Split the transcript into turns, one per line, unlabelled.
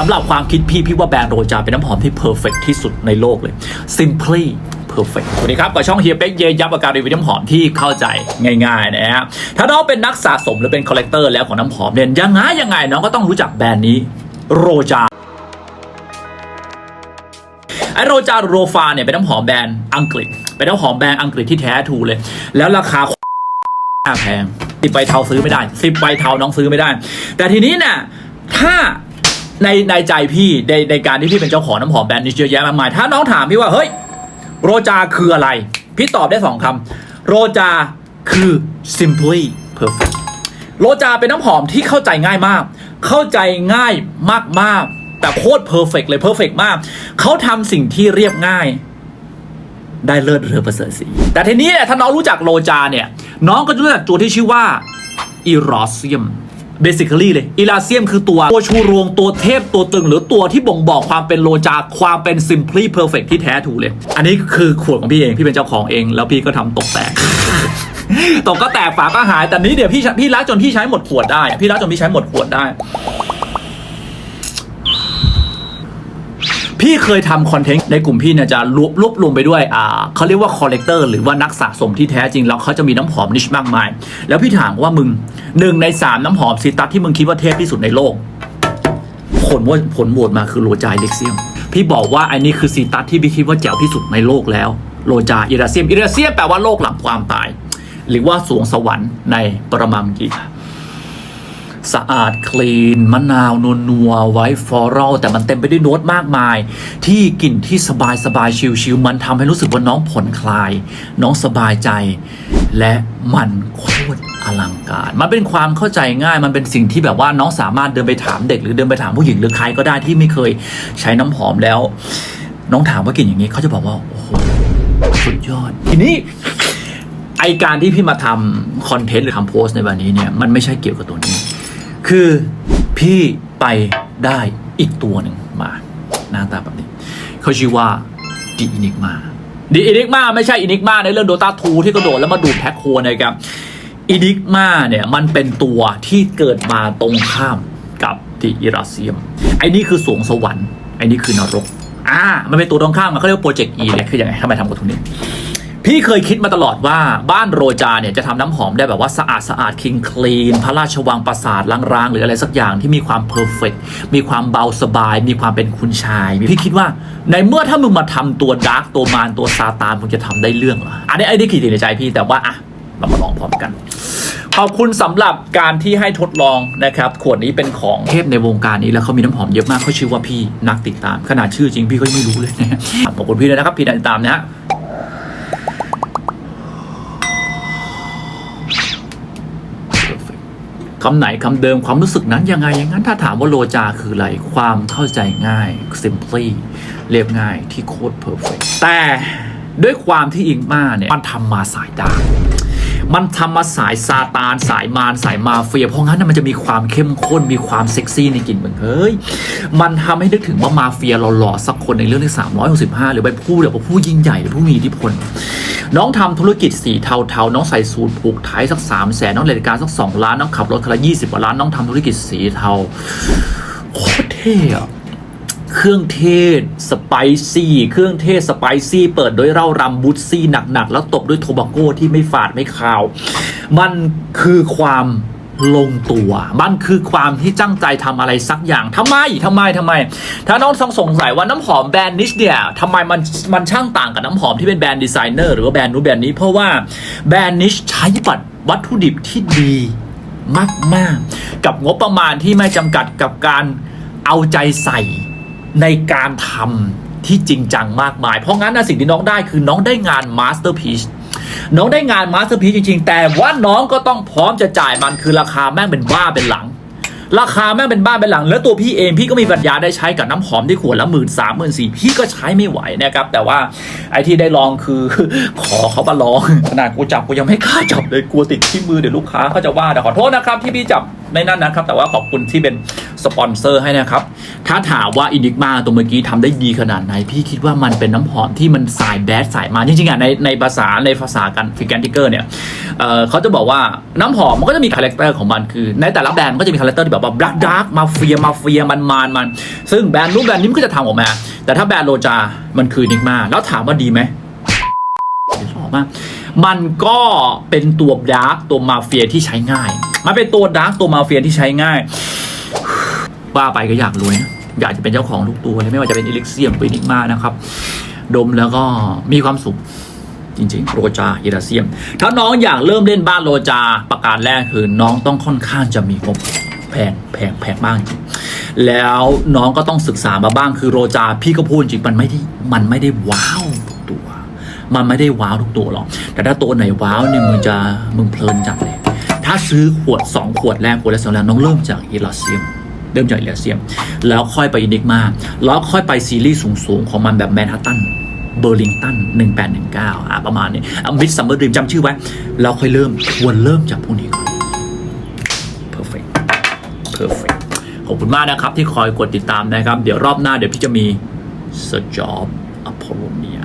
สำหรับความคิดพี่พี่ว่าแบรนด์โรจาเป็นน้ำหอมที่เพอร์เฟกที่สุดในโลกเลย simply perfect สวัสดีครับกับช่องเฮียเป็กเยยับอาการรีวิวน้ำหอมที่เข้าใจง่าย ๆ นะฮะถ้าน้องเป็นนักสะสมหรือเป็นคอลเลกเตอร์แล้วของน้ำหอมเนี่ยยังไงยังไงน้องก็ต้องรู้จักแบรนด์นี้โรจาไอโรจาโรฟาเนี่ยเป็นน้ำหอมแบรนด์อังกฤษ เป็นน้ำหอมแบรนด์อังกฤษที่แท้ทูเลย แล้วราคาแพงสิบใบเทาซื้อไม่ได้สิบใบเทาน้องซื้อไม่ได้ แต่ทีนี้เนี่ยถ้า ในในใจพี่ในในการที่พี่เป็นเจ้าของน้ำหอมแบรนด์นี้เยอะแยะมากมาย ถ้าน้องถามพี่ว่าเฮ้ยโรจาคืออะไร พี่ตอบได้สองคำโรจาคือ simply perfect โรจาเป็นน้ำหอมที่เข้าใจง่ายมาก เข้าใจง่ายมากๆ แต่โคตรเพอร์เฟกเลยเพอร์เฟกมาก เขาทำสิ่งที่เรียบง่ายได้เลิศเรือประเสริฐสีแต่ทีนี้ถ้าน้องรู้จักโลจาเนี่ย น้องก็จะรู้จักตัวที่ชื่อว่าอีรอเซียม เบสิคเลยอิลาเซียมคือตัวตัวชูรวงตัวเทพตัวตึง หรือตัวที่บ่งบอกความเป็นโลจาความเป็น simply perfect ที่แท้ถูกเลย อันนี้คือขวดของพี่เอง พี่เป็นเจ้าของเอง แล้วพี่ก็ทำตกแตกตกก็แตกฝาก็หายแต่นี้เดี๋ยวพี่พี่รักจนพี่ใช้หมดขวดได้ พี่รักจนพี่ใช้หมดขวดได้ พี่เคยทำคอนเทนต์ในกลุ่มพี่เนี่ยจะรวบรวบรวมไปด้วยอ่าเขาเรียกว่าคอลเลกเตอร์หรือว่านักสะสมที่แท้จริง แล้วเขาจะมีน้ำหอมนิชมากมาย แล้วพี่ถามว่ามึงหนึ่งในสามน้ำหอมซิตัสที่มึงคิดว่าเทพที่สุดในโลก ผลว่าผลโหวตมาคือโลจาอิเล็กเซียม พี่บอกว่าอันนี้คือซีตัสที่พี่คิดว่าแจ๋วที่สุดในโลกแล้วโลจาอิราเซียมอิราเซียมแปลว่าโลกหลังความตาย หรือว่าสวงสวรรค์ในปรมังกี สะอาดคลีน มะนาวนวลนัวไว้ฟอรัลแต่มันเต็มไปด้วยโน้ตมากมาย ที่กลิ่นที่สบายสบายชิลชิลมันทำให้รู้สึกว่าน้องผ่อนคลาย น้องสบายใจ และมันโคตรอลังการ มันเป็นความเข้าใจง่ายมันเป็นสิ่งที่แบบว่าน้องสามารถเดินไปถามเด็ก หรือเดินไปถามผู้หญิงหรือใครก็ได้ที่ไม่เคยใช้น้ำหอมแล้ว น้องถามว่ากลิ่นอย่างนี้เขาจะบอกว่าโอ้โหสุดยอด ทีนี้ไอการที่พี่มาทำคอนเทนต์หรือทำโพสต์ในวันนี้เนี่ย มันไม่ใช่เกี่ยวกับตัวนี้ คือพี่ไปได้อีกตัวหนึ่งมา หน้าตาแบบนี้ เขาชื่อว่าดีอินิกมาดีอินิกมาไม่ใช่อินิกมาในเรื่องโดตาทูที่กระโดดแล้วมาดูดแพ็คโคนะครับอินิกมาเนี่ยมันเป็นตัวที่เกิดมาตรงข้ามกับดีอิราเซียม ไอ้นี่คือสวงสวรรค์ไอ้นี่คือนรกอ่ามันเป็นตัวตรงข้ามมันเขาเรียกว่าโปรเจกต์ E เนี่ยคือยังไงทำไมทำกับทุนนี้ พี่เคยคิดมาตลอดว่าบ้านโรจาเนี่ยจะทำน้ำหอมได้แบบว่าสะอาดสะอาดคิงคลีนพระราชวังปราสาทล้างๆ หรืออะไรสักอย่างที่มีความเพอร์เฟกมีความเบาสบาย มีความเป็นคุณชาย พี่คิดว่าในเมื่อถ้ามึงมาทำตัวดาร์กตัวมารตัวซาตานมึงจะทำได้เรื่องเหรออันนี้ไอ้นี่คิดในใจพี่แต่ว่าอะเรามาลองพร้อมกัน ขอบคุณสำหรับการที่ให้ทดลองนะครับ ขวดนี้เป็นของเทพในวงการนี้แล้วเขามีน้ำหอมเยอะมากเขาชื่อว่าพี่นักติดตาม ขนาดชื่อจริงพี่ก็ยังไม่รู้เลยนะขอบคุณพี่เลยนะครับพี่ติดตามนะฮะ คำไหนคำเดิมความรู้สึกนั้นยังไงอย่างนั้นถ้าถามว่าโลจาคืออะไร ความเข้าใจง่าย simply เรียบง่ายที่โคตร perfect แต่ด้วยความที่อิงมาเนี่ย มันทำมาสายดาร์ก มันทำมาสายซาตานสายมารสายมาเฟีย เพราะงั้นนะมันจะมีความเข้มข้นมีความเซ็กซี่ในกลิ่นมึงเฮ้ย มันทำให้นึกถึงว่ามาเฟียหล่อๆสักคนในเรื่องที่365 หรือเป็นผู้แบบผู้ยิ่งใหญ่หรือผู้มีอิทธิพล น้องทำธุรกิจสีเทาๆ น้องใส่สูตรผูกไทยสักสามแสนน้องเล่นการสักสองล้านน้องขับรถคันละยี่สิบกว่าล้านน้องทำธุรกิจสีเทาโคตรเท่อะ เครื่องเทศสไปซี่ เครื่องเทศสไปซี่ เปิดด้วยเหล้ารำบุตซี่หนักๆ แล้วตบด้วยโทบาโก้ที่ไม่ฝาดไม่คาว มันคือความลงตัว มันคือความที่จ้างใจทำอะไรสักอย่างทำไมทำไมทำไม ถ้าน้องสงสงสัยว่าน้ำหอมแบรนด์นิชเนี่ยทำไมมันมันช่างต่างกับน้ำหอมที่เป็นแบรนด์ดีไซเนอร์หรือว่าแบรนด์นู้นแบรนด์นี้เพราะว่าแบรนด์นิชใช้ปัดวัตถุดิบที่ดีมากๆ กับงบประมาณที่ไม่จำกัดกับการเอาใจใส่ ในการทำที่จริงจังมากมาย เพราะงั้นนะสิ่งที่น้องได้คือน้องได้งานมาสเตอร์พี e น้องได้งานมาสเตอร์พี e จริง ๆ แต่ว่าน้องก็ต้องพร้อมจะจ่ายมันคือราคาแม่งเป็นบ้าเป็นหลัง ราคาแม่งเป็นบ้าเป็นหลัง แล้วตัวพี่เองพี่ก็มีปัญญาได้ใช้กับน้ำหอมที่ขวดละหมื่นสามหมื่นสี่พี่ก็ใช้ไม่ไหวนะครับ แต่ว่าไอ้ที่ได้ลองคือ ขอเขามาลองขนาดกูจับกูยังไม่กล้าจับเลยกลัวติดที่มือเดี๋ยวลูกค้าเขาจะว่าแต่ขอโทษนะครับที่พี่จับไม่นั่นนะครับ แต่ว่าขอบคุณที่เป็นสปอนเซอร์ให้นะครับ ถ้าถามว่าอินิกมาตัวเมื่อกี้ทำได้ดีขนาดไหน พี่คิดว่ามันเป็นน้ำหอมที่มันสายแบดสายมา จริงๆอะในในภาษาในภาษากันฟิกแกนติเกอร์เนี่ยเเขาจะบอกว่าน้ำหอมมันก็จะมีคาแรคเตอร์ของมันคือ ในแต่ละแบรนด์มันก็จะมีคาแรคเตอร์ที่แบบว่าดาร์กดาร์กมาเฟียมาเฟียมันมันมัน ซึ่งแบรนด์นู้นแบรนด์นี้มันก็จะทำออกมา แต่ถ้าแบรนด์โลจา มันคืออินิกมาแล้วถามว่าดีไหมชอบมากมันก็เป็นตัวดาร์กตัวมาเฟียที่ใช้ง่าย มันเป็นตัวดาร์กตัวมาเฟียที่ใช้ง่ายว่าไปก็อยากรวยนะอยากจะเป็นเจ้าของทุกตัวเลยไม่ว่าจะเป็นอิเล็กเซียมเป็นนิกมานะครับ ดมแล้วก็มีความสุขจริงๆโรจาฮิราเซียม ถ้าน้องอยากเริ่มเล่นบ้านโรจาประการแรกคือน้องต้องค่อนข้างจะมีงบแพงแพงแพงมากจริงแล้วน้องก็ต้องศึกษามาบ้างคือโรจาพี่ก็พูดจริงมันไม่ได้มันไม่ได้ว้าวทุกตัว มันไม่ได้ว้าวทุกตัวหรอกแต่ถ้าตัวไหนว้าวเนี่ยมึงจะมึงเพลินจัดเลย ถ้าซื้อขวด 2 ขวดแรกขวดแรกสองแรกน้องเริ่มจากฮิราเซียมเริ่มจากฮิราเซียม แล้วค่อยไปอินิกมาแล้วค่อยไปซีรีส์สูงๆ ของมันแบบแมนฮัตตันเบอร์ลิงตัน 1819 อะประมาณนี้อมิดซัมเมอร์ดรีมจำชื่อไว้แล้วค่อยเริ่มควรเริ่มจากพวกนี้ก่อน perfect perfect ขอบคุณมากนะครับที่คอยกดติดตามนะครับ เดี๋ยวรอบหน้าเดี๋ยวพี่จะมี s จ j o b Apollonia